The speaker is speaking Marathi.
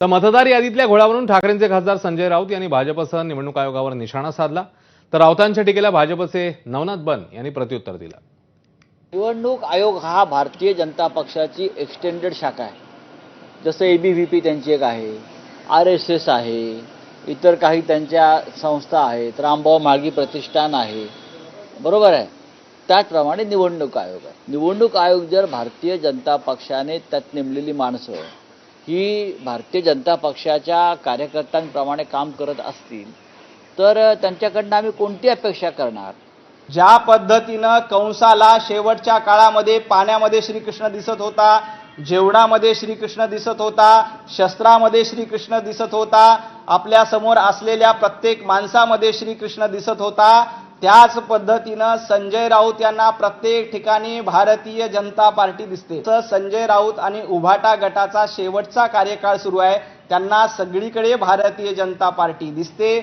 तर मतदार यादीतल्या घोळावरून ठाकरेंचे खासदार संजय राऊत यांनी भाजपसह निवडणूक आयोगावर निशाणा साधला. तर राऊतांच्या टीकेला भाजपचे नवनाथ बन यांनी प्रत्युत्तर दिलं. निवडणूक आयोग हा भारतीय जनता पक्षाची एक्सटेंडेड शाखा आहे. जसं ए बी व्ही पी त्यांची एक आहे आर एस एस आहे इतर काही त्यांच्या संस्था आहेत रामभाऊ माळगी प्रतिष्ठान आहे. बरोबर आहे? त्याचप्रमाणे निवडणूक आयोग आहे. निवडणूक आयोग जर भारतीय जनता पक्षाने त्यात नेमलेली माणसं ही भारतीय जनता पक्षाच्या कार्यकर्त्यांप्रमाणे काम करत असतील तर त्यांच्याकडनं आम्ही कोणती अपेक्षा करणार? ज्या पद्धतीनं कंसाला शेवटच्या काळामध्ये पाण्यामध्ये श्रीकृष्ण दिसत होता जेवणामध्ये श्रीकृष्ण दिसत होता शस्त्रामध्ये श्रीकृष्ण दिसत होता आपल्यासमोर असलेल्या प्रत्येक माणसामध्ये श्रीकृष्ण दिसत होता त्याच पद्धतीनं संजय राऊत यांना प्रत्येक ठिकाणी भारतीय जनता पार्टी दिसते. तर संजय राऊत आणि उभाटा गटाचा शेवटचा कार्यकाळ सुरू आहे. त्यांना सगळीकडे भारतीय जनता पार्टी दिसते.